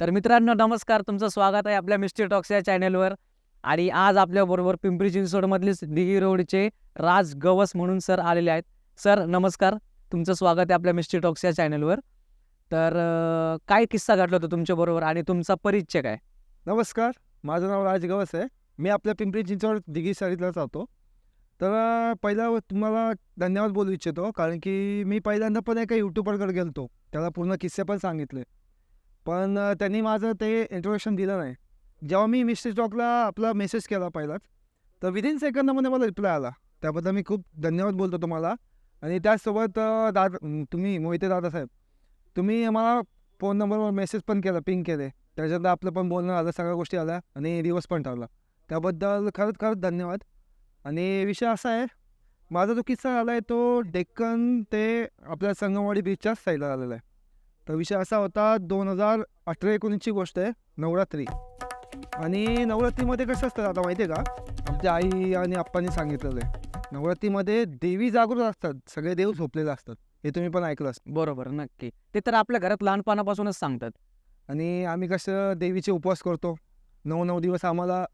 तर मित्रांनो नमस्कार. तुमचं स्वागत आहे आपल्या मिस्टी टॉक्स या चॅनेलवर. आणि आज आपल्याबरोबर पिंपरी चिंचवडमधलीच दिघी रोडचे राज गवस म्हणून सर आलेले आहेत. सर नमस्कार. तुमचं स्वागत आहे आपल्या मिस्टी टॉक्स या चॅनेलवर. तर अं, काय किस्सा घडला होता तुमच्याबरोबर आणि तुमचा परिचय काय? नमस्कार. माझं नाव राज गवस आहे. मी आपल्या पिंपरी चिंचवड दिघी शाळेतला राहतो. तर अं, पहिला व- तुम्हाला धन्यवाद बोलू इच्छितो. कारण की मी पहिल्यांदा पण एका यूट्यूबरकडे गेलतो. त्याला पूर्ण किस्से पण सांगितले. पण त्यांनी माझं ते इंट्रोडक्शन दिलं नाही. जेव्हा मी मिस्टर स्टॉकला आपला मेसेज केला पहिलाच तर विदिन सेकंदामध्ये मला रिप्लाय आला. त्याबद्दल मी खूप धन्यवाद बोलतो तुम्हाला. आणि त्याचसोबत दाद दादा तुम्ही मोहिते दादासाहेब तुम्ही मला फोन नंबरवर मेसेज पण केला पिंग केले. त्याच्यानंतर आपलं पण बोलणं आलं सगळ्या गोष्टी आल्या आणि दिवस पण ठरला त्याबद्दल खरंच खरंच धन्यवाद. आणि विषय असा आहे माझा जो किस्सा आला आहे तो डेक्कन ते आपल्या संगमवाडी बीचच्याच साईडला आलेला आहे. तर विषय असा होता दोन हजार अठरा एकोणीसची गोष्ट आहे नवरात्री. आणि नवरात्रीमध्ये कसं असतं आता माहिती आहे का? आमच्या आई आणि आप्पांनी सांगितलेलं आहे. नवरात्रीमध्ये देवी जागृत असतात सगळे देव झोपलेले असतात. हे तुम्ही पण ऐकलं असतं बरोबर नक्की. ते तर आपल्या घरात लहानपणापासूनच सांगतात. आणि आम्ही कसं देवीचे उपवास करतो. नऊ नऊ दिवस आम्हाला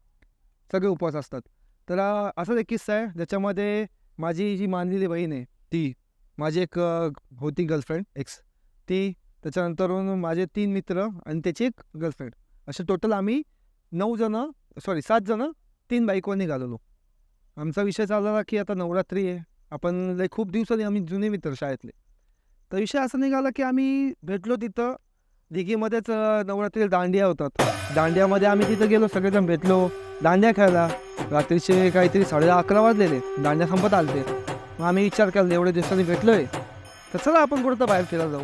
सगळे उपवास असतात. तर असाच एक किस्सा आहे ज्याच्यामध्ये माझी जी मानलेली बहीण आहे ती माझी एक होती गर्लफ्रेंड एक्स ती त्याच्यानंतर माझे तीन मित्र आणि त्याची एक गर्लफ्रेंड असे टोटल आम्ही नऊ जणं सॉरी सात जणं तीन बाईकवर निघालेलो. आमचा विषय चालला की आता नवरात्री आहे. आपण लय खूप दिवसांनी आम्ही जुने मित्र शाळेतले. तर विषय असा निघाला की आम्ही भेटलो तिथं. दिघीमध्येच नवरात्री दांडिया होतात. दांडियामध्ये आम्ही तिथं गेलो सगळेजण भेटलो. दांडिया खेळला रात्रीचे काहीतरी साडे अकरा वाजलेले. दांड्या संपत आलते. मग आम्ही विचार केला एवढ्या दिवसांनी भेटलोय. तर चला आपण कुठं बाहेर फिरायला जाऊ.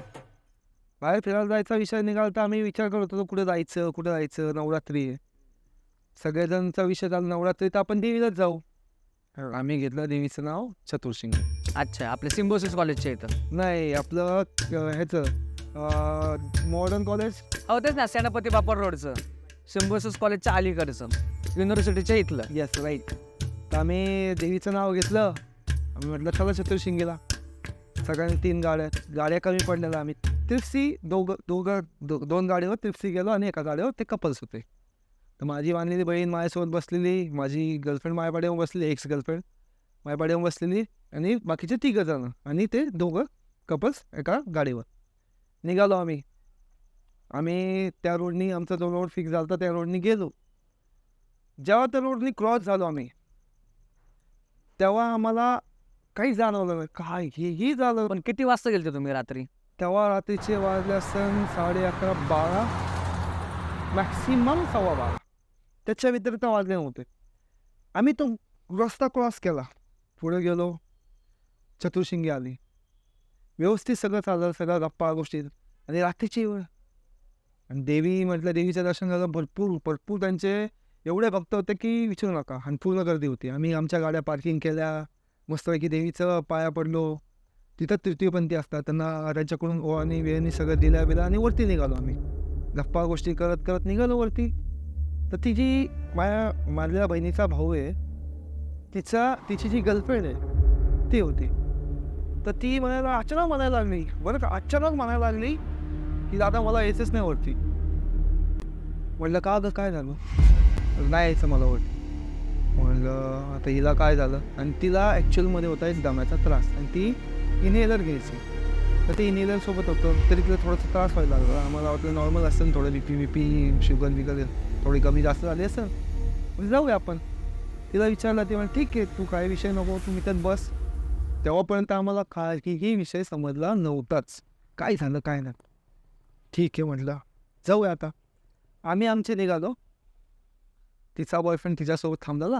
बाहेर फिरायला जायचा विषय निघाला तर आम्ही विचार करत होतो कुठं जायचं कुठं जायचं नवरात्री. आहे सगळेजणचा विषय झाला नवरात्री तर आपण देवीलाच जाऊ. आम्ही घेतलं देवीचं नाव चतुर्शिंग. अच्छा आपल्या सिम्बोसिस कॉलेजच्या इथं नाही आपलं ह्याचं मॉडर्न कॉलेज हो तेच ना सेनापती बापर रोडचं. सिम्बोसिस कॉलेजच्या अलीकडचं. युनिव्हर्सिटीच्या इथलं. येस राईट तर आम्ही देवीचं नाव घेतलं. आम्ही म्हटलं चला चतुर्शिंगीला. सगळ्यांनी तीन गाड्या गाड्या कमी पडलेल्या आम्ही. तिप्सी दोघं दोघं दो दोन गाडीवर तिप्सी गेलो आणि एका गाडीवर ते कपल्स होते. तर माझी मानलेली बहीण माझ्यासोबत बसलेली माझी गर्लफ्रेंड माझ्याकडे बसली बसलेली एक्स गर्लफ्रेंड माझ्याकडे बसलेली आणि बाकीचे तिघं जणं आणि ते दोघं कपल्स एका गाडीवर. निघालो आम्ही. आम्ही त्या रोडनी आमचा जो रोड फिक्स झाला होता त्या रोडनी गेलो. जेव्हा त्या रोडनी क्रॉस झालो आम्ही तेव्हा आम्हाला काही जाणवलं नाही. काय हेही झालं. पण किती वाजता गेलते तुम्ही रात्री? तेव्हा रात्रीचे वाजले असताना साडे अकरा बारा. मॅक्सिमम सव्वा बारा. त्याच्या व्यतिरिक्त वाजले नव्हते. आम्ही तो रस्ता क्रॉस केला. पुढे गेलो. चतुर्शिंगी आली. व्यवस्थित सगळं चाललं सगळं गप्पा गोष्टी. आणि रात्रीची वेळ. आणि देवी म्हटलं देवीचं दर्शन झालं भरपूर भरपूर त्यांचे एवढे भक्त होते की विचारू नका. आणि पूर्ण गर्दी होती. आम्ही आमच्या गाड्या पार्किंग केल्या. मस्तपैकी देवीचं पाया पडलो. तिथं तृतीयपंथी असतात. त्यांना त्यांच्याकडून ओवानी वेळणी सगळं दिल्या बिल्या आणि वरती निघालो आम्ही. गप्पा गोष्टी करत करत निघालो वरती. तर ती जी माझ्या माझ्या बहिणीचा भाऊ आहे तिचा तिची जी गर्लफ्रेंड आहे ती होती. तर ती म्हणायला अचानक म्हणायला लागली. बरं का अचानक म्हणायला लागली की दादा मला यायचंच नाही वरती. म्हटलं का अगं काय झालं? नाही यायचं मला वरती. म्हणलं आता हिला काय झालं? आणि तिला ॲक्च्युअलमध्ये होता एक दम्याचा त्रास. आणि ती इनहेलर घ्यायची. तर ते इनहेलरसोबत होतं. तरी तिला थोडासा त्रास व्हायला लागला. आम्हाला वाटलं नॉर्मल असतं ना थोडं B P B P sugar बिगर थोडी कमी जास्त झाली असेल. म्हणजे जाऊया आपण. तिला विचारलं ते म्हणजे ठीक आहे तू काय विषय नको तू मी त्यात बस. तेव्हापर्यंत आम्हाला काहीही विषय समजला नव्हताच. काय झालं काय नाही. ठीक आहे म्हटलं. जाऊया आता. आम्ही आमचे निघालो. तिचा बॉयफ्रेंड तिच्यासोबत थांबलेला.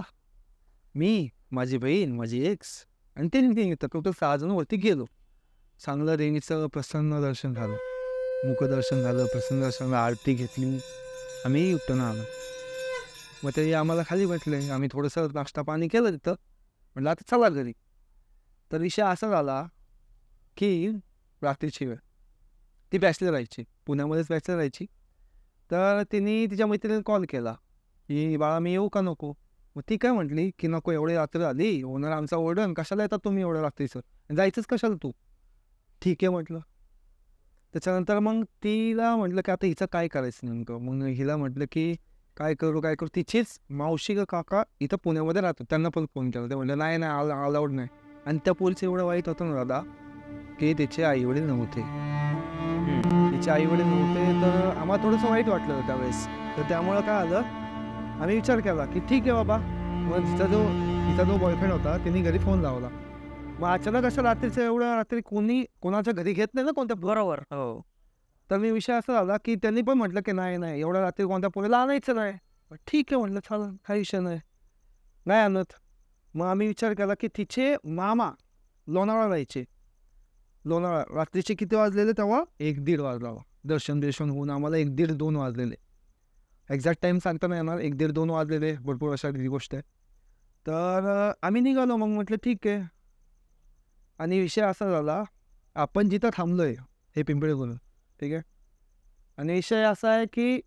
मी माझी बहीण माझी एक्स आणि ते निघते टोटल सहा जण वरती गेलो. चांगलं देवीचं प्रसन्न दर्शन झालं. मुखदर्शन झालं प्रसन्न दर्शन आरती घेतली. आम्ही उत्तन आलो मग ते आम्हाला खाली भेटले आम्ही थोडंसं नाश्ता पाणी केलं तिथं. म्हटलं आता चला घरी. तर विषय असा झाला की रात्रीची वेळ. ती बॅचलर राहायची. पुण्यामध्येच बॅचलर राहायची. तर तिने तिच्या मैत्रिणीने कॉल केला. की बाळा मी येऊ का नको? मग ती काय म्हटली की नको एवढी रात्र आली ओनर आमचा ओरडन कशाला येतात तुम्ही एवढ्या रात्रीचं? जायचंच कशाला तू? ठीक आहे म्हटलं. त्याच्यानंतर मग तिला म्हटलं की आता हिचं काय करायचं नेमकं? मग हिला म्हटलं की काय करू काय करू? तिचीच मावशी काका इथं पुण्यामध्ये राहतात त्यांना पण फोन केला. ते म्हटलं नाही नाही अलाउड नाही. आणि त्या पोलीस एवढं वाईट होतं ना दादा की तिचे आईवडील नव्हते. तिचे आईवडील नव्हते तर आम्हाला थोडंसं वाईट वाटलं त्यावेळेस. तर त्यामुळं काय आलं आम्ही विचार केला की ठीक आहे बाबा. मग तिचा जो तिचा जो बॉयफ्रेंड होता त्यांनी घरी फोन लावला. मग अचानक असं रात्रीचं एवढं रात्री कोणी कोणाच्या घरी घेत नाही ना कोणत्या बरोबर. हो. तर मी विषय असा झाला की त्यांनी पण म्हटलं की नाही नाही एवढ्या रात्री कोणत्या पोरीला आणायचं नाही. ठीक आहे म्हटलं चालेल काही विषय नाही. नाही आणत. मग आम्ही विचार केला की तिचे मामा लोणावळा राहायचे. लोणावळा. रात्रीचे किती वाजलेले तेव्हा? एक दीड वाजला. दर्शन दर्शन होऊन आम्हाला एक दीड दोन वाजलेले. एक्झॅक्ट टाईम सांगता नाही येणार. एक दीड दोन वाजलेले भरपूर अशा ही गोष्ट आहे. तर आम्ही निघालो. मग म्हटलं ठीक आहे. आणि विषय असा झाला आपण जिथं थांबलोय हे पिंपळे करून ठीक आहे? आणि विषय असा आहे की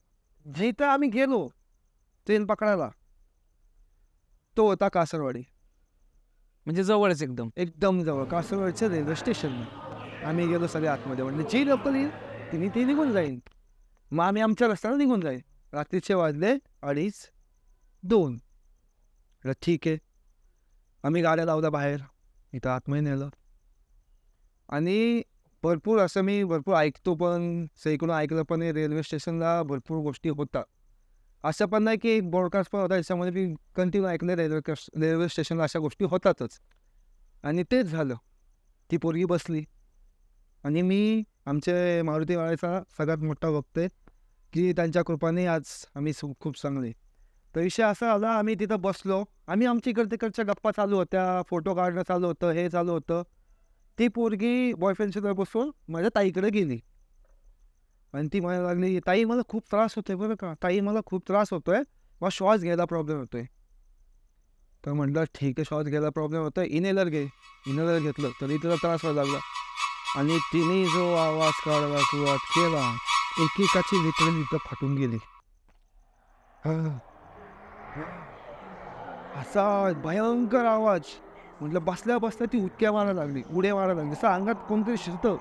जिथं आम्ही गेलो ट्रेन पकडायला तो होता कासरवाडी. म्हणजे जवळच एकदम. एकदम जवळ. कासरवाडीच्या रेल्वे स्टेशनला आम्ही गेलो सगळे आतमध्ये. म्हटलं जी लोकल येईल तिने ती निघून जाईन मग आम्ही आमच्या रस्त्याला निघून जाईन रात्रीचे वाजले अडीच दोन. ठीक आहे. आम्ही गाड्या लावल्या बाहेर. इथं आतमध्ये नेलं. आणि भरपूर असं मी भरपूर ऐकतो पण सईकडून ऐकलं पण रेल्वे स्टेशनला भरपूर गोष्टी होतात. असं पण नाही की एक ब्रॉडकास्ट पण होता. याच्यामध्ये मी कंटिन्यू ऐकलं रेल्वे रेल्वे स्टेशनला अशा गोष्टी होतातच. आणि तेच झालं. ती पोरगी बसली. आणि मी आमचे मारुतीवाड्याचा सगळ्यात मोठा वक्त आहे की त्यांच्या कृपाने आज आम्ही खूप चांगले. तर विषय असा आला आम्ही तिथं बसलो. आम्ही आमच्या इकडे तिकडच्या गप्पा चालू होत्या फोटो काढणं चालू होतं हे चालू होतं. ती पोरगी बॉयफ्रेंडशी बसून माझ्या ताईकडे गेली. आणि ती म्हणायला लागली ताई मला खूप त्रास होतोय बरं का? ताई मला खूप त्रास होतोय. मला श्वास घ्यायला प्रॉब्लेम होतोय. तर म्हटलं ठीक आहे श्वास घ्यायला प्रॉब्लेम होतोय. इनेलर घे. इनेलर घेतलं तरी तिला त्रास व्हायला लागला. आणि तिने जो आवाज काढायला सुरुवात केला एकेकाची लिटरली इथं फाटून गेली. हा. असा भयंकर आवाज. म्हटलं बसल्या बसल्या ती उडक्या मारायला लागली उड्या मारायला लागली. जसं अंगात कोणतरी शिरतं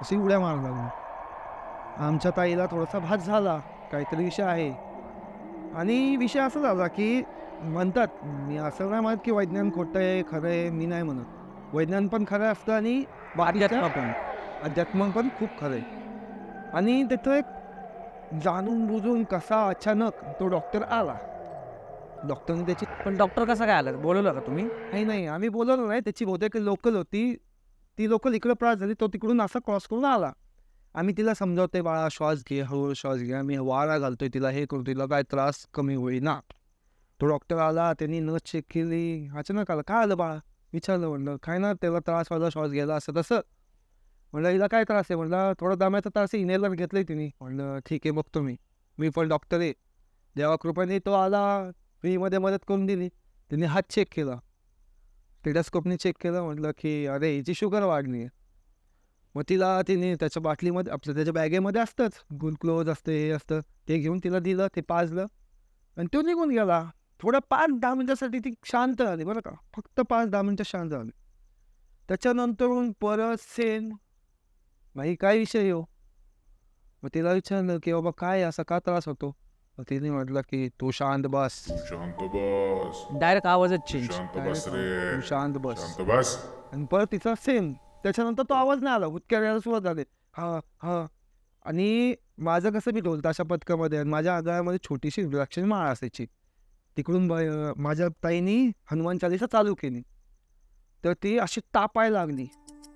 अशी उड्या मारायला लागली. आमच्या ताईला थोडासा भात झाला काहीतरी विषय आहे. आणि विषय असा झाला की म्हणतात मी असं नाही म्हणत की वैज्ञान खोटं आहे खरं आहे मी नाही म्हणत. वैज्ञान पण खरं असतं आणि अध्यात्म बाकीचं पण. अध्यात्म पण खूप खरं आहे. आणि तिथं एक जाणून बुजून कसा अचानक तो डॉक्टर आला. डॉक्टरने त्याची पण डॉक्टर कसा काय आला? बोलवलं का तुम्ही? नाही नाही. आम्ही बोलवलो नाही. त्याची बहुतेक लोकल होती. ती लोकल इकडं प्रास झाली. तो तिकडून असा क्रॉस करून आला. आम्ही तिला समजावतोय बाळा श्वास घे हळूहळू श्वास घे. आम्ही वारा घालतोय तिला. हे करू तिला काय त्रास कमी होईना. तो डॉक्टर आला. त्यांनी नस चेक केली. अचानक आला. काय आलं बाळा? विचारलं म्हणलं. काय ना त्याला त्रास व्हायला श्वास घ्यायला असं तसं. म्हणलं हिला काय त्रास आहे? म्हणलं थोडा दम्याचा त्रास आहे इनेलर घेतलंय तिने. म्हणलं ठीक आहे बघतो मी. मी पण डॉक्टर आहे. देवा कृपाने तो आला फ्रीमध्ये मदत करून दिली. तिने हात चेक केला. टेटास्कोपने चेक केलं म्हटलं की अरे हिची शुगर वाढली आहे मग तिला तिने त्याच्या बाटलीमध्ये आपलं त्याच्या बॅगेमध्ये असतंच ग्लुकोज असतं हे असतं ते घेऊन तिला दिलं ते पाजलं. आणि तो निघून गेला. थोडं पाच दहा मिनटासाठी ती शांत झाली बरं का. फक्त पाच दहा मिनटं शांत झाली. त्याच्यानंतरून परत सेम भाई काय विषय हो? मग तिला विचारलं की बाबा काय असा का त्रास होतो? मग तिने म्हटलं की तू शांत बस. शांत बस. डायरेक्ट आवाजच चेंज शांत बस? रे. तू शांत बस. शांत बस. आणि परत तिचा सेम त्याच्यानंतर तो आवाज नाही आला. हुतक्या यायला सुरुवात झाली. हा हा. आणि माझं कसं मी ढोलताशा पथकामध्ये आणि माझ्या आगळ्यामध्ये छोटीशी रुद्राक्षी माळ असायची. तिकडून ब- माझ्या ताईनी हनुमान चालिसा चालू केली. तर ती अशी तापायला लागली.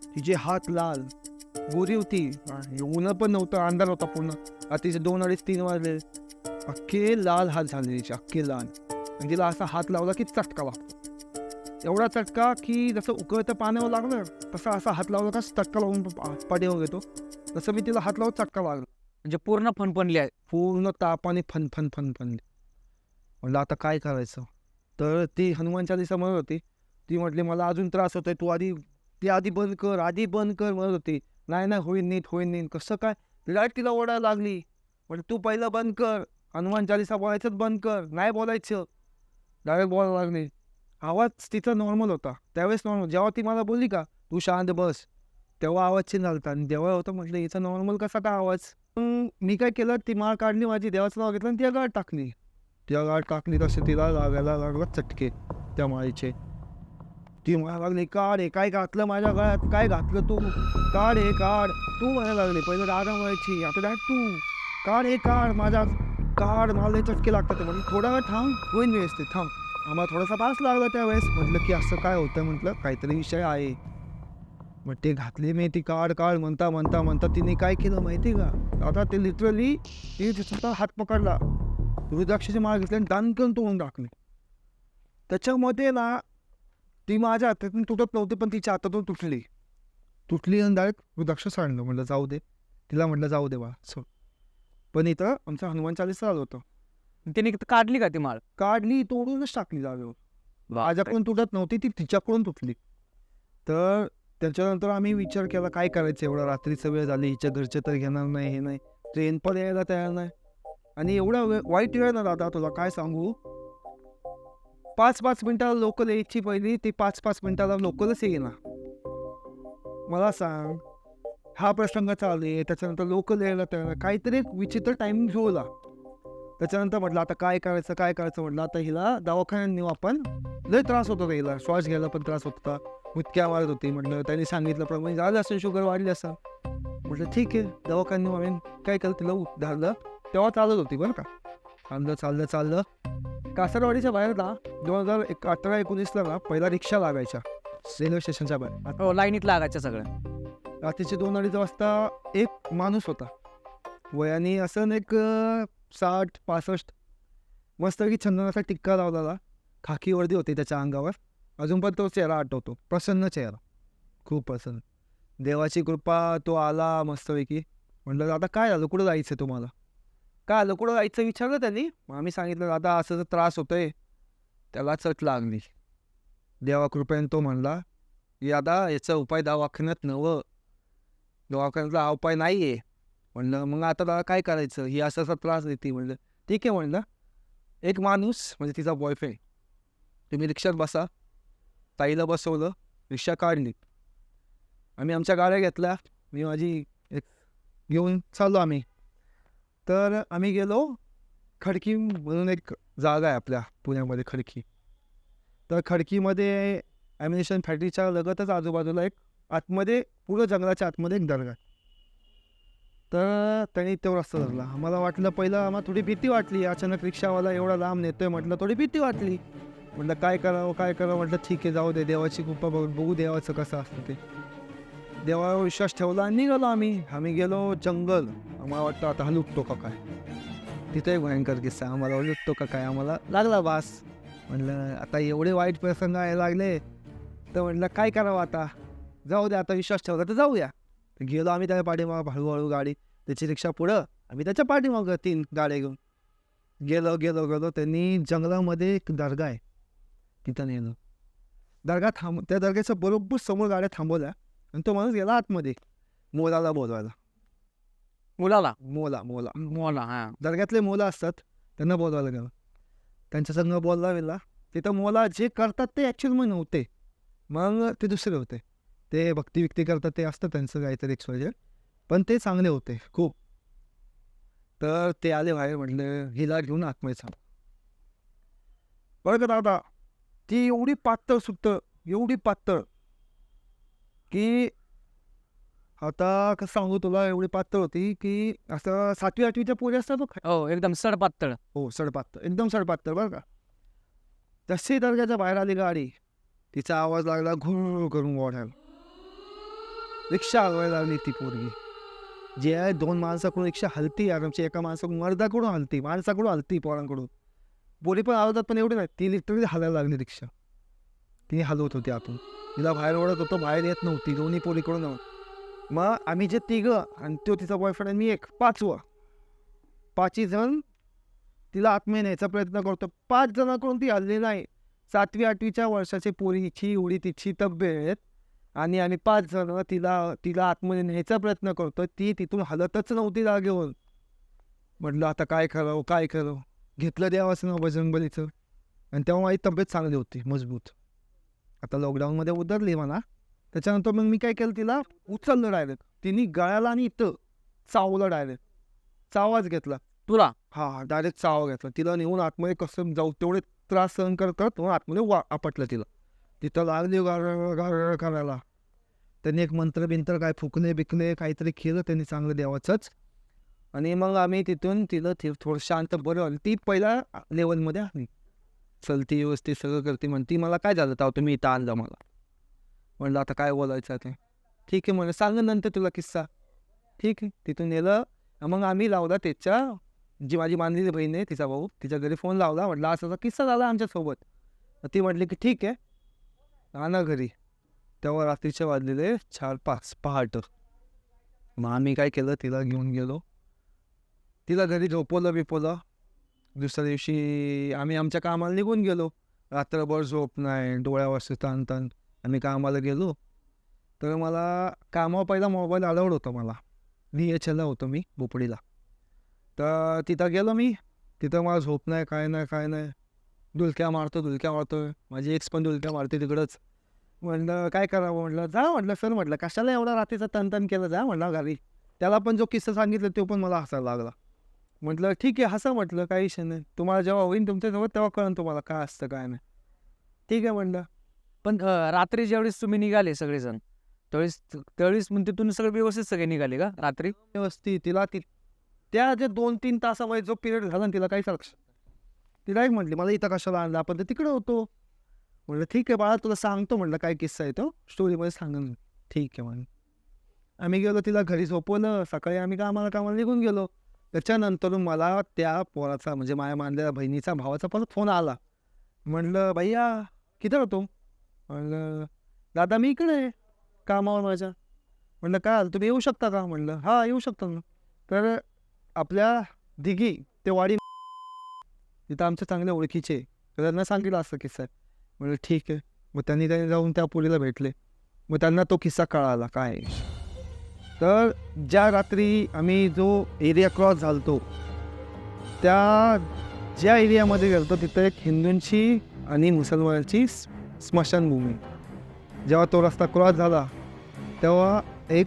तिचे हात लाल. गोरी होती. ऊन पण नव्हतं अंधार होता पूर्ण. तिचे दोन अडीच तीन वाजले. अख्खे लाल हात झाले तिचे अख्खे लाल. आणि तिला असा हात लावला की चटका लागतो एवढा चटका की जसं उकळतं पाण्यावर लागलं तसा असा हात लावला का चटका लावून पाठीवर येतो तसं मी तिला हात लावून चटका लागला म्हणजे पूर्ण फणफणली आहे. पूर्ण तापाने फन फन फन फन म्हणलं आता काय करायचं? तर ती हनुमान चालिसा म्हणत होती. ती म्हटली मला अजून त्रास होतोय तू आधी ती आधी बंद कर आधी बंद कर म्हणत होती. नाही नाही होईन नीट होईन नीट. कसं काय? लाइट तिला ओढायला लागली. म्हणजे तू पहिलं बंद कर. हनुमान चालिसा बोलायचंच बंद कर. नाही बोलायचं. डायरेक्ट बोलायला लागली. आवाज तिचा नॉर्मल होता. त्यावेळेस नॉर्मल जेव्हा ती मला बोलली का तू शांत बस. तेव्हा आवाज चेंज झाला आणि तेव्हा होतं म्हटलं हिचा नॉर्मल कसा का आवाज? मी काय केलं ती माळ काढली माझी देवाचं नाव घेतलं आणि ती गाठ टाकली. त्या गाठ टाकली तसे तिला लागायला लागला चटके त्या माळीचे. ती म्हणायला लागली काढ हे काय घातलं माझ्या गळ्यात? काय घातलं तू? काढ हे काढ. तू म्हणायला लागली पहिलं रागा व्हायची आता डायट तू. काढ हे काढ माझा काढ मला चटके लागतात. ते थोडा वेळ थांब होईन व्यवस्थित थांब. आम्हाला थोडासा पास लागला त्यावेळेस. म्हटलं की असं काय होतं? म्हटलं काहीतरी विषय आहे. मग ते घातले मी ती काढ काढ म्हणता म्हणता म्हणता तिने काय केलं माहिती का? आता ते लिटरली ती स्वतः हात पकडला. रुद्राक्षाची माळ घेतली आणि दानकन तोडून टाकले. त्याच्यामध्ये ना ती माझ्या हातातून तुटत नव्हती पण तिच्या हातातून तुटली. तुटली आणि डायरेक्ट रुद्राक्ष सांडलं. म्हटलं जाऊ दे. तिला म्हटलं जाऊ दे बा सो पण इथं आमचं हनुमान चालीसा आलं होतं. तिने काढली का ती माळ? काढली तोडूनच टाकली जागेवर. माझ्याकडून तुटत नव्हती ती तिच्याकडून तुटली. तर त्याच्यानंतर आम्ही विचार केला काय करायचं? एवढा रात्रीचा वेळ झाली हिच्या घरचे तर घेणार नाही हे नाही. ट्रेन पण यायला तयार नाही. आणि एवढा वाईट वेळ ना दादा तुला काय सांगू? पाच पाच मिनिटाला लोकल यायची पहिली ती पाच पाच मिनिटाला लोकलच येईना. मला सांग हा प्रसंग चालू आहे त्याच्यानंतर लोकल यायला त्याला काहीतरी एक विचित्र टायमिंग ठेवला त्याच्यानंतर म्हटलं आता काय करायचं काय करायचं म्हटलं आता हिला दवाखान्यात नेऊ आपण. लय त्रास होत होता हिला श्वास घ्यायला पण त्रास होत होता. मुतक्या मारत होती म्हटलं त्यांनी सांगितलं प्रमाणे झालं असेल शुगर वाढली असं म्हटलं ठीक आहे दवाखान्यात नेऊ आम्ही. काय केलं तिला उ- धरलं तेव्हा चालत होती बरं का. चाललं चाललं चाललं. कासारवाडीच्या बाहेर ना दोन हजार एक अठरा एकोणीसला ना पहिला रिक्षा लागायच्या रेल्वे स्टेशनच्या बाहेर. हो लाईनीत लागायच्या सगळ्या रात्रीचे दोन अडीच वाजता एक माणूस होता. वयाने असं एक अं, साठ पासष्ट मस्त की चंदनाचा टिक्का लावलेला खाकी वर्दी होती त्याच्या अंगावर. अजून पण तो चेहरा आठवतो प्रसन्न चेहरा. खूप प्रसन्न. देवाची कृपा तो आला मस्तपैकी. म्हटलं आता काय झालं? कुठं जायचं तुम्हाला? का आलं? कुठं जायचं विचारलं त्यांनी? मग आम्ही सांगितलं दादा असं जर त्रास होतोय त्याला चट लागली. देवा कृपेने तो म्हणला दादा याचा उपाय दवाखान्यात नवं दवाखान्यातला हा उपाय नाही आहे म्हणलं मग आता दादा काय करायचं? ही असा असा त्रास देते. म्हणलं ठीक आहे म्हणलं एक माणूस म्हणजे तिचा बॉयफ्रेंड तुम्ही रिक्षात बसा. ताईला बसवलं रिक्षा काढली. आम्ही आमच्या गाड्या घेतल्या. मी माझी एक घेऊन चाललो आम्ही. तर आम्ही गेलो खडकी म्हणून एक जागा आहे आपल्या पुण्यामध्ये खडकी. तर खडकीमध्ये ॲम्युनेशन फॅक्टरीच्या लगतच आजूबाजूला एक आतमध्ये पूर्ण जंगलाच्या आतमध्ये एक दर्गा आहे. तर त्यांनी तो रस्ता धरला. आम्हाला वाटलं पहिलं आम्हाला थोडी भीती वाटली. अचानक रिक्षावाला एवढा लांब नेतोय म्हटलं थोडी भीती वाटली. म्हटलं काय करावं काय करावं? म्हटलं ठीक आहे जाऊ दे देवाची कृपा बघ बघू देवाचं कसं असतं ते. देवावर विश्वास ठेवला आणि निघालो आम्ही. आम्ही गेलो जंगल. आम्हाला वाटतं आता हा लुटतो का काय? तिथं एक भयंकर किस्सा. आम्हाला लुटतो का काय? आम्हाला लागला बास म्हटलं आता एवढे वाईट प्रसंग यायला लागले. तर म्हटलं काय करावं आता? जाऊ दे आता विश्वास ठेवला तर जाऊया. गेलो आम्ही त्याच्या पाठीमागं हळूहळू गाडी. त्याची रिक्षा पुढं. आम्ही त्याच्या पाठीमागं तीन गाड्या घेऊन. गेलो गेलो गेलो. त्यांनी जंगलामध्ये एक दर्गा आहे. तिथं नेलो. दर्गा थांब त्या दर्ग्याच्या बरोबर समोर गाड्या थांबवल्या. आणि तो माणूस गेला आतमध्ये मोलाला बोलवायला. मुलाला? मोला मोला. मोला हा. दर्ग्यातले मोला असतात त्यांना बोलवायला गेलं. त्यांच्या संग बोलला गेला तिथं मोला जे करतात ते ॲक्च्युअलमध्ये नव्हते. मग ते दुसरे होते. ते भक्ती विक्ती करतात ते असतं त्यांचं काहीतरी एक्सपायझर पण ते चांगले होते खूप. तर ते आले बाहेर म्हटलं हिला घेऊन आतमध्ये सांग बरं का दादा ती एवढी पातळ सुट्ट एवढी पातळ. की आता कसं सांगू तुला एवढी पातळ होती की असं सातवी आठवीच्या पोरी असतात बघ. हो एकदम सडपातळ. हो सडपातळ एकदम सडपातळ बरं का. तशी दर्ग्याच्या बाहेर आली गाडी. तिचा आवाज लागला घुर करून ओढायला रिक्षा हलवायला लागली ती पोरगी. जे आहे दोन माणसाकडून रिक्षा हलती आरामची एका माणसाकडून मर्दाकडून हलती माणसाकडून हलती पोरांकडून. पोरी पण हलवतात पण एवढी नाही ती लिटरली हलायला लागली रिक्षा. ती हलवत होती आतून. तिला बाहेर ओढत होतो बाहेर येत नव्हती. दोन्ही पोलीकडून मग आम्ही जे तिघं आणि तो तिचा बॉयफ्रेंड आणि मी एक पाचवं. पाचही जण तिला आत्मे न्यायचा प्रयत्न करतो. पाच जणांकडून ती हल्ली नाही. सातवी आठवीच्या वर्षाची पोरीची एवढी तिची तब्येत आणि आम्ही पाच जण तिला तिला आतमध्ये न्यायचा प्रयत्न करतो. ती तिथून हलतच नव्हती जागेवर म्हटलं आता काय करावं? काय करावं? घेतलं देवाचं नाव बजरंगबलीचं. आणि तेव्हा माझी तब्येत चांगली होती मजबूत. आता लॉकडाऊनमध्ये उतरली म्हणा. त्याच्यानंतर मग मी काय केलं तिला? उचललं डायरेक्ट तिने गळ्याला आणि इथं चावलं डायरेक्ट चावाच घेतला. तुला? हा डायरेक्ट चावा घेतला. तिला नेऊन आतमध्ये कसं जाऊ तेवढे त्रास सहन करत करत आतमध्ये वा आपटलं तिला. तिथं लागली गार करायला. त्यांनी एक मंत्र बिंत्र काय फुकले बिकले काहीतरी केलं त्यांनी चांगलं देवाचंच. आणि मग आम्ही तिथून तिला थोडं शांत बरं ती पहिल्या लेवलमध्ये आली चलती व्यवस्थित सगळं करते. म्हणती मला काय झालं? ताव तुम्ही इथं आणलं मला. म्हणलं आता काय बोलायचं ते? ठीक आहे म्हणलं सांग नंतर तुला किस्सा. ठीक आहे. तिथून नेलं. मग आम्ही लावला त्याच्या जी माझी मानलेली बहीण आहे तिचा भाऊ तिच्या घरी फोन लावला. म्हटलं असा असा किस्सा झाला आमच्यासोबत ती म्हटली की ठीक आहे. आणा घरी. तेव्हा रात्रीचे वाजलेले चार पाच पहाट. मग आम्ही काय केलं? तिला घेऊन गेलो. तिला घरी झोपवलं बिपवलं. दुसऱ्या दिवशी आम्ही आमच्या कामाला निघून गेलो. रात्रभर झोप नाही डोळ्यावर ताणताण आम्ही कामाला गेलो. तर मला कामावर पहिला मोबाईल अलाउड होता मला. डी एच एलला होतो मी भोपडीला तर तिथं गेलो मी. तिथं मला झोप नाही काय नाही काय नाही. डुलक्या मारतो डुलक्या मारतो माझी एक्स पण डुलक्या मारते तिकडंच. म्हणलं काय करावं? म्हटलं जा म्हटलं सर म्हटलं कशाला एवढा रात्रीचं तनतन केलं? जा म्हटलं घरी. त्याला पण जो किस्सा सांगितला तो पण मला हसायला लागला. म्हटलं ठीक आहे हसा म्हटलं काही विषय नाही. तुम्हाला जेव्हा होईन तुमच्यासोबत तेव्हा कळन तुम्हाला काय असतं काय नाही. ठीक आहे म्हटलं. पण अं, रात्री ज्यावेळेस तुम्ही निघाले सगळेजण त्यावेळेस त्यावेळेस म्हणजे मग तिथून सगळे व्यवस्थित सगळे निघाले का रात्री? व्यवस्थित तिला ती त्या जे दोन तीन तासामध्ये जो पिरियड झाला ना तिला काहीच लक्षात नाही. तिला एक म्हटली मला इथं कशाला आणलं? आपण तर तिकडे होतो. म्हटलं ठीक आहे बाळा तुला सांगतो म्हटलं काय किस्सा आहे तो. स्टोरीमध्ये सांगून ठीक आहे म्हणून आम्ही गेलो तिला घरी झोपवलं. सकाळी आम्ही कामाला कामाला निघून गेलो. त्याच्यानंतर मला त्या पोराचा म्हणजे माझ्या मानलेल्या बहिणीचा भावाचा परत फोन आला. म्हणलं भैया किती होतो? म्हणलं दादा मी इकडे आहे कामावर माझ्या. म्हणलं काय आलं तुम्ही येऊ शकता का? म्हणलं हा येऊ शकता ना. तर आपल्या दिघी ते वाडी तिथं आमच्या चांगल्या ओळखीचे. तर त्यांना सांगितलं असं किस्सा म्हणलं ठीक आहे. मग त्यांनी त्यांनी जाऊन त्या पुरीला भेटले. मग त्यांना तो किस्सा कळाला काय आहे. तर ज्या रात्री आम्ही जो एरिया क्रॉस झालतो त्या ज्या एरियामध्ये गेलतो तिथं एक हिंदूंची आणि मुसलमानांची स्मशानभूमी. जेव्हा तो रस्ता क्रॉस झाला तेव्हा एक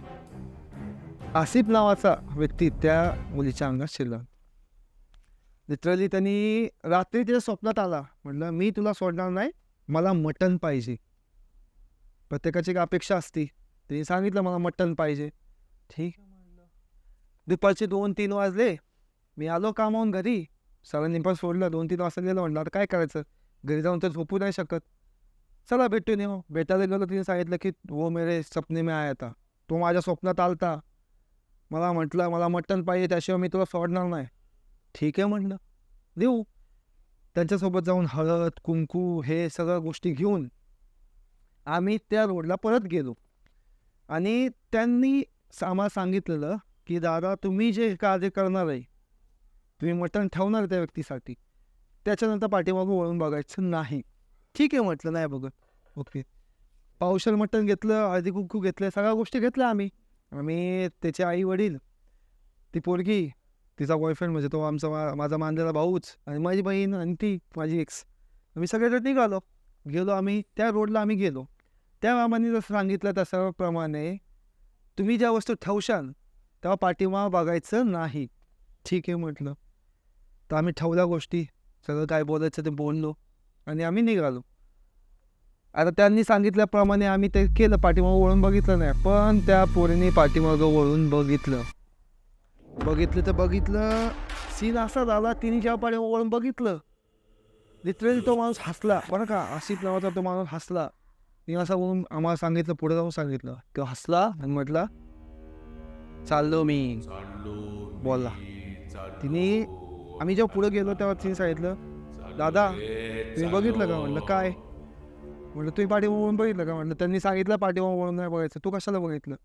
आसिफ नावाचा व्यक्ती त्या मुलीच्या अंगात शिरला. लिटरली त्यांनी रात्री तिच्या स्वप्नात आला. म्हटलं मी तुला सोडणार नाही मला मटण पाहिजे. प्रत्येकाची एक अपेक्षा असती. त्यांनी सांगितलं मला मटण पाहिजे. ठीक. आहे म्हणलं दुपारचे दोन तीन वाजले. मी आलो कामावून घरी. सरांनी पण सोडलं. दोन तीन वाजता गेलं म्हणलं आता काय करायचं? घरी जाऊन तर झोपू नाही शकत. चला भेटून मग भेटायला गेलो तिने सांगितलं की वो मेरे सपने में आया था. तो माझ्या स्वप्नात आलता. मला म्हटलं मला मटण पाहिजे त्याशिवाय मी तुला सोडणार नाही. ठीक आहे म्हटलं. देऊ. त्यांच्यासोबत जाऊन हळद कुंकू हे सगळ्या गोष्टी घेऊन आम्ही त्या रोडला परत गेलो. आणि त्यांनी आम्हाला सांगितलेलं की दादा तुम्ही जे कार्य करणार आहे तुम्ही मटण ठेवणार त्या व्यक्तीसाठी त्याच्यानंतर पाठीमागून वळून बघायचं नाही. ठीक आहे म्हटलं नाही बघत. ओके. पावशल मटण घेतलं अर्धी कुंकू घेतलं सगळ्या गोष्टी घेतल्या आम्ही. आम्ही त्याचे आई वडील ती पोरगी तिचा बॉयफ्रेंड म्हणजे तो आमचा मा- माझा मानलेला भाऊच आणि माझी बहीण आणि ती माझी एक्स आम्ही सगळेजण निघालो. गेलो आम्ही त्या रोडला आम्ही गेलो. त्या मामाने जसं सांगितलं त्याप्रमाणे तुम्ही ज्या वस्तू ठेवशाल तेव्हा पाठीमा बघायचं नाही. ठीक आहे म्हटलं. तर आम्ही ठेवल्या गोष्टी. सगळं काय बोलायचं ते बोललो आणि आम्ही निघालो. आता त्यांनी सांगितल्याप्रमाणे आम्ही ते केलं. पाठीमागं वळून बघितलं नाही पण त्या पोरीने पाठीमागं वळून बघितलं. बघितलं तर बघितलं. सीन असा झाला तिने जेव्हा पाठीमागं वळून बघितलं लिटरली तो माणूस हसला. बरं का आसिफ नावाचा तो माणूस हसला. तिने असं बोलून आम्हाला सांगितलं पुढे जाऊन सांगितलं. तो हसला आणि म्हटला चाललो मी. बोलला. तिने आम्ही जेव्हा पुढे गेलो तेव्हा तिने सांगितलं दादा तुम्ही बघितलं का? म्हटलं काय? म्हटलं तुम्ही पाठीमागं वळून बघितलं का? म्हटलं त्यांनी सांगितलं पाठीमागं वळून नाही बघायचं. तू कशाला बघितलं?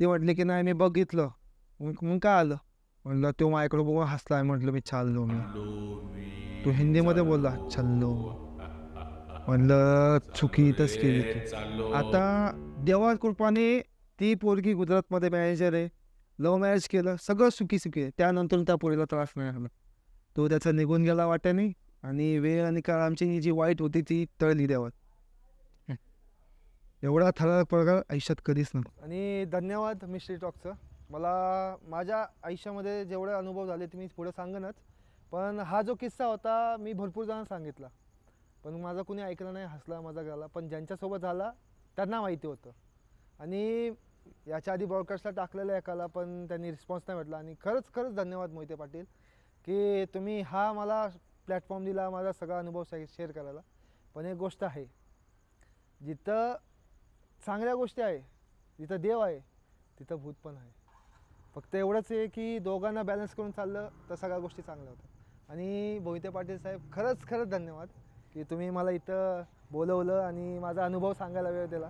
ते म्हटले की नाही मी बघितलं. मग काय आलं? म्हटलं तो माझ्याकडे बघून आहे म्हटलं मी चाललो मी. तू हिंदीमध्ये बोलला चाललो. म्हणलं चुकी इथंच केली तू. आता देवा कृपाने ती पोरगी गुजरातमध्ये मॅनेजर आहे. लव्ह मॅरेज केलं सगळं सुखी सुखी आहे. त्यानंतर त्या पोरीला त्रास नाही झाला. तो त्याचा निघून गेला वाट्याने आणि वेळ आणि काळ आमची जी वाईट होती ती टळली देवात. एवढा थरारक प्रकार आयुष्यात कधीच नव्हता. आणि धन्यवाद मिस्ट्री टॉकचं. मला माझ्या आयुष्यामध्ये जेवढे अनुभव झाले ते मी पुढे सांगेनच. पण हा जो किस्सा होता मी भरपूर जणांना सांगितला. पण माझा कुणी ऐकलं नाही हसला मजा झाला. पण ज्यांच्यासोबत झाला त्यांना माहिती होतं. आणि याच्या आधी ब्रॉडकास्टला टाकलेलं एकाला पण त्यांनी रिस्पॉन्स नाही भेटला. आणि खरंच खरंच धन्यवाद मोहिते पाटील की तुम्ही हा मला प्लॅटफॉर्म दिला माझा सगळा अनुभव शेअर करायला. पण एक गोष्ट आहे जिथं चांगल्या गोष्टी आहे जिथं देव आहे तिथं भूत पण आहे. फक्त एवढंच आहे की दोघांना बॅलन्स करून चाललं तर सगळ्या गोष्टी चांगल्या होतात. आणि मोहिते पाटील साहेब खरंच खरंच धन्यवाद. की तुम्ही मला इथं बोलवलं आणि माझा अनुभव सांगायला वेळ दिला.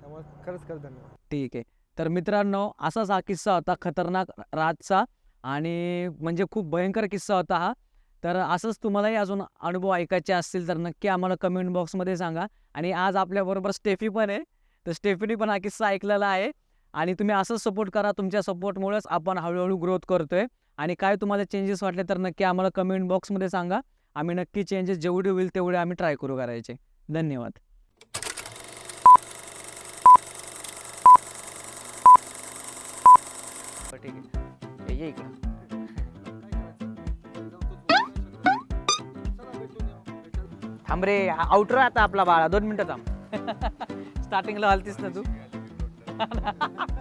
त्यामुळे खरंच खरंच धन्यवाद. ठीक आहे. तर मित्रांनो असाच हा किस्सा होता खतरनाक राजचा आणि म्हणजे खूप भयंकर किस्सा होता हा. तर असंच तुम्हालाही अजून अनुभव ऐकायचे असतील तर नक्की आम्हाला कमेंट बॉक्समध्ये सांगा. आणि आज आपल्याबरोबर स्टेफी पण आहे. तर स्टेफीने पण हा किस्सा ऐकलेला आहे. आणि तुम्ही असंच सपोर्ट करा. तुमच्या सपोर्टमुळेच आपण हळूहळू ग्रोथ करतोय. आणि काय तुम्हाला चेंजेस वाटले तर नक्की आम्हाला कमेंट बॉक्समध्ये सांगा. आम्ही नक्की चेंजेस जेवढे होईल तेवढे आम्ही ट्राय करू करायचे. धन्यवाद. ठीक आहे ये इकडं थांब रे आउटर आता आपला बाळा. दोन मिनिटं थांब. स्टार्टिंगला हलतीस ना तू?